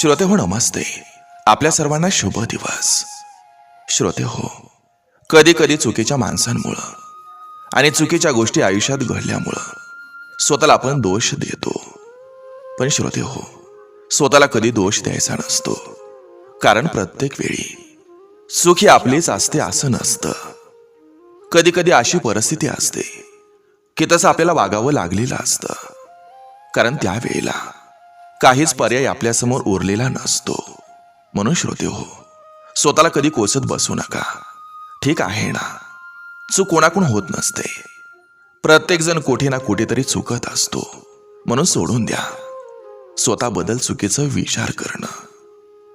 श्रोते हो नमस्ते. आपल्या सर्वांना शुभ दिवस. श्रोते हो कधी कधी चुकीच्या माणसांमुळं आणि चुकीच्या गोष्टी आयुष्यात घडल्यामुळं स्वतःला आपण दोष देतो. पण श्रोते हो स्वतःला कधी दोष द्यायचा नसतो. कारण प्रत्येक वेळी सुखी आपलीच असते असं नसतं. कधी कधी अशी परिस्थिती असते की तसं आपल्याला वागावं लागलेलं असतं. कारण त्यावेळेला काहीच पर्याय आपल्यासमोर उरलेला नसतो. म्हणून श्रोते हो स्वतःला कधी कोसत बसू नका. ठीक आहे ना? चूक कोणाकडून होत नसते. प्रत्येकजण कुठे ना कुठेतरी चुकत असतो. म्हणून सोडून द्या. स्वतःबद्दल चुकीचं विचार करणं.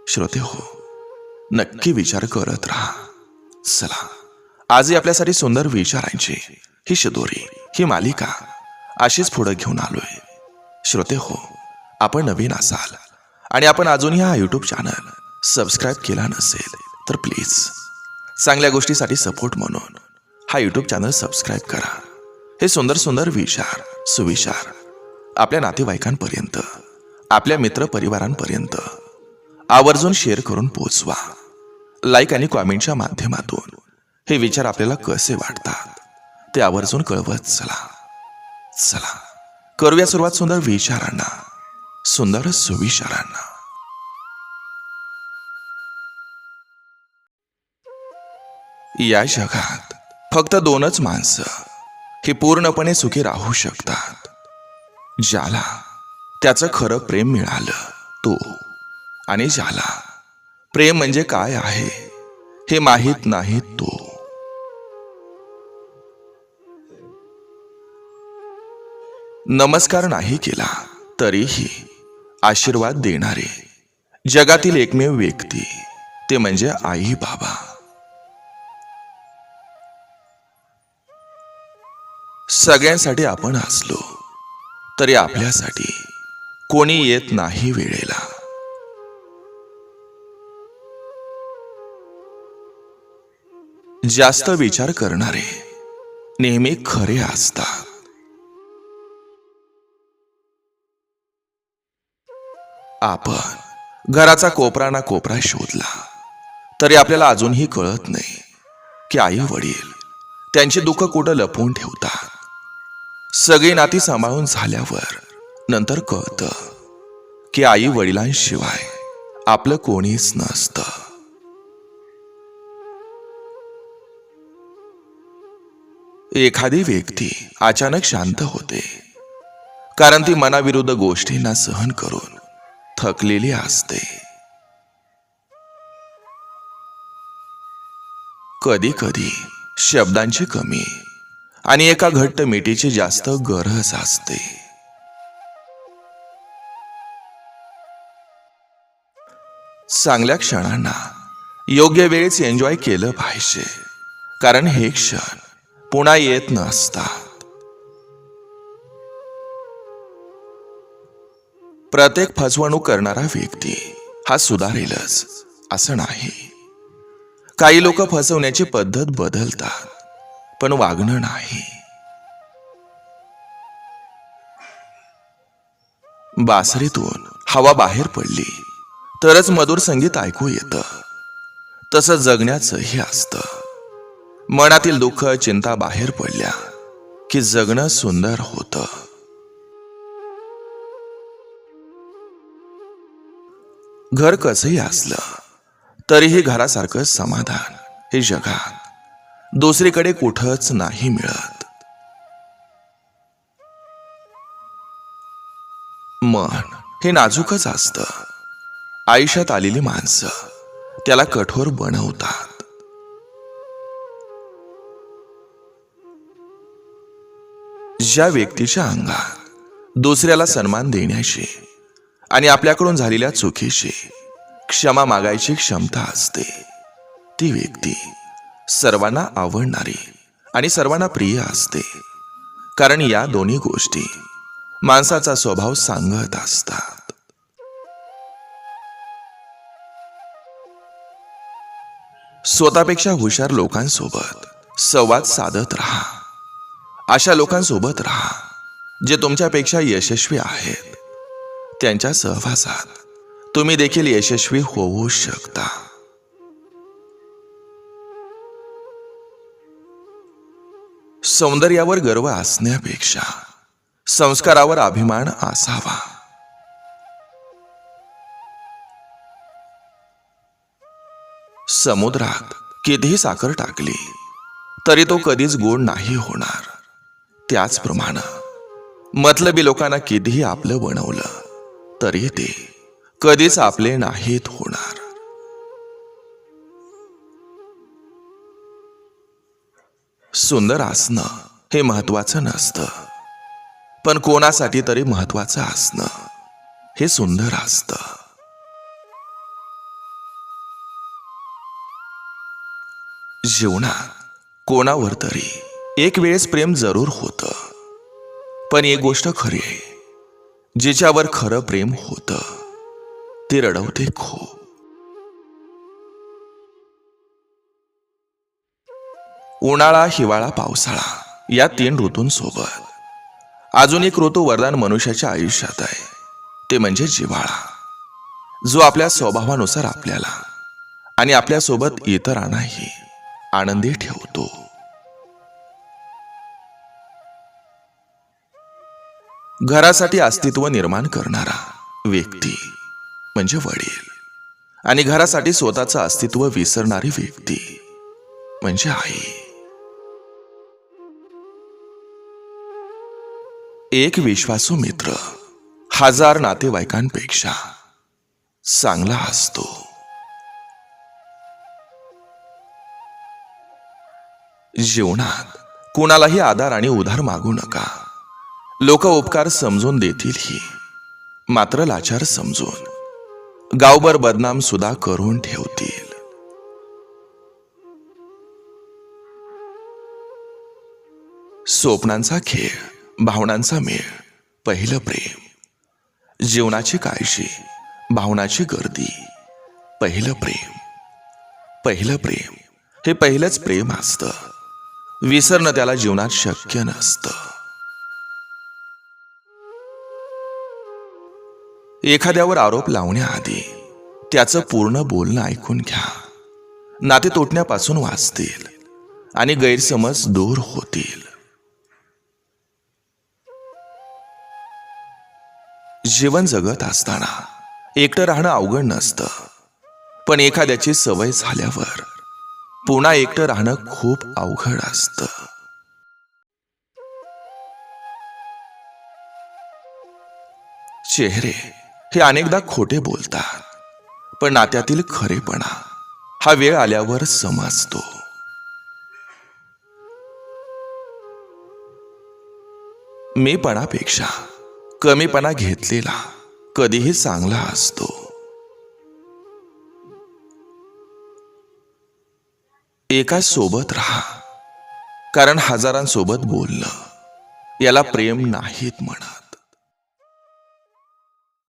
श्रोते हो नक्की विचार करत राहा. चला आजही आपल्यासाठी सुंदर विचारांची ही शदोरी ही मालिका अशीच पुढे घेऊन आलोय. श्रोते हो आपण नवीन असाल आणि आपण अजूनही हा यूट्यूब चॅनल सबस्क्राईब केला नसेल तर प्लीज चांगल्या गोष्टीसाठी सपोर्ट म्हणून हा यूट्यूब चॅनल सबस्क्राईब करा. हे सुंदर सुंदर विचार सुविचार आपल्या नातेवाईकांपर्यंत आपल्या मित्रपरिवारांपर्यंत आवर्जून शेअर करून पोचवा. लाईक आणि कॉमेंटच्या माध्यमातून हे विचार आपल्याला कसे वाटतात ते आवर्जून कळवत चला. चला. करूया सुरुवात सुंदर विचारांना. सुंदर सुविचारांना या जगात फक्त दोनच माणसं हे पूर्णपणे सुखी राहू शकतात. ज्याला त्याचं खरं प्रेम मिळालं तो आणि ज्याला प्रेम म्हणजे काय आहे हे माहीत नाही तो. नमस्कार नाही केला तरीही आशीर्वाद देणारे. जगातील एकमेव व्यक्ती ते म्हणजे आई बाबा. सगळ्यांसाठी आपण असलो तरी आपल्यासाठी कोणी येत नाही वेळेला. जास्त विचार करणारे नेहमी खरे असतात. आपण घराचा कोपरा ना कोपरा शोधला. तरी आपल्याला अजूनही कळत नाही की आई वडील त्यांचे दुःख कुठं लपवून ठेवतात. सगळी नाती सांभाळून झाल्यावर नंतर कळतं की आई वडिलांशिवाय आपलं कोणीच नसतं. एखादी व्यक्ती अचानक शांत होते. कारण ती मनाविरुद्ध गोष्टींना सहन करून थकलेली असते. कधी कधी शब्दांची कमी आणि एका घट्ट मिठीची जास्त गरज असते. चांगल्या क्षणांना योग्य वेळेस एन्जॉय केलं पाहिजे. कारण हे क्षण पुन्हा येत नसतात. प्रत्येक फसवणूक करणारा व्यक्ती हा सुधारेलच असं नाही. काही लोक फसवण्याची पद्धत बदलतात पण वागणं नाही. बासरीतून हवा बाहेर पडली तरच मधुर संगीत ऐकू येतं. तसं जगण्याचंही असतं. मनातील दुःख चिंता बाहेर पडल्या की जगणं सुंदर होतं. घर कसंही असलं तरीही घरासारखं समाधान हे जगात दुसरीकडे कुठंच नाही मिळत. मन हे नाजूकच असतं. आयुष्यात आलेली माणसं त्याला कठोर बनवतात. ज्या व्यक्तीच्या अंगात दुसऱ्याला सन्मान देण्याची आणि आपल्याकडून झालेल्या चुकीची क्षमा मागायची क्षमता असते. ती व्यक्ती सर्वांना आवडणारी आणि सर्वांना प्रिय असते. कारण या दोन्ही गोष्टी माणसाचा स्वभाव सांगत असतात. स्वतःपेक्षा हुशार लोकांसोबत संवाद साधत राहा. अशा लोकांसोबत राहा जे तुमच्यापेक्षा यशस्वी आहेत. त्यांच्या सहवासात. तुम्ही देखील यशस्वी होऊ शकता. सौंदर्यावर गर्व असण्यापेक्षा संस्कारावर अभिमान असावा. समुद्रात कितीही साखर टाकली तरी तो कधीच गोड नाही होणार. त्याचप्रमाणे मतलबी लोकांना कितीही आपलं बनवलं तरी ते कधीच आपले नाहीत होणार. सुंदर असणं हे महत्वाचं नसतं. पण कोणासाठी तरी महत्वाचं असणं हे सुंदर असतं. जीवनात कोणावर तरी एक वेळेस प्रेम जरूर होतं. पण एक गोष्ट खरी आहे. जिच्यावर खरं प्रेम होतं ते रडवते खूप. उन्हाळा हिवाळा पावसाळा या तीन ऋतूंसोबत अजून एक ऋतू वरदान मनुष्याच्या आयुष्यात आहे ते म्हणजे जिव्हाळा. जो आपल्या स्वभावानुसार आपल्याला आणि आपल्यासोबत इतरांनाही आनंदी ठेवतो. घरासाठी अस्तित्व निर्माण करणारा व्यक्ती म्हणजे वडील. आणि घरासाठी स्वतःचं अस्तित्व विसरणारी व्यक्ती म्हणजे आई. एक विश्वासू मित्र हजार नातेवाईकांपेक्षा चांगला असतो. जीवनात कुणालाही आधार आणि उधार मागू नका. लोक उपकार समजून देतीलही मात्र लाचार समजून. गावभर बदनाम सुद्धा करून ठेवतील. स्वप्नांचा खेळ भावनांचा मेळ पहिलं प्रेम. जीवनाची काळजी भावनाची गर्दी. पहिलं प्रेम. पहिलं प्रेम. हे पहिलंच प्रेम असतं. विसरणं त्याला जीवनात शक्य नसतं. एखाद्यावर आरोप लावण्याआधी त्याचं पूर्ण बोलणं ऐकून घ्या. नाते तोटण्यापासून वाचतील आणि गैरसमज दूर होतील. जीवन जगत असताना एकटं राहणं अवघड नसतं. पण एखाद्याची सवय झाल्यावर पुन्हा एकटं राहणं खूप अवघड असतं. चेहरे हे अनेकदा खोटे बोलतात पण नात्यातील खरेपणा हा वेळ आल्यावर समजतो. मीपणापेक्षा कमीपणा घेतलेला कधीही चांगला असतो. एका सोबत राहा कारण हजारांसोबत बोलणं याला प्रेम नाहीत म्हणत.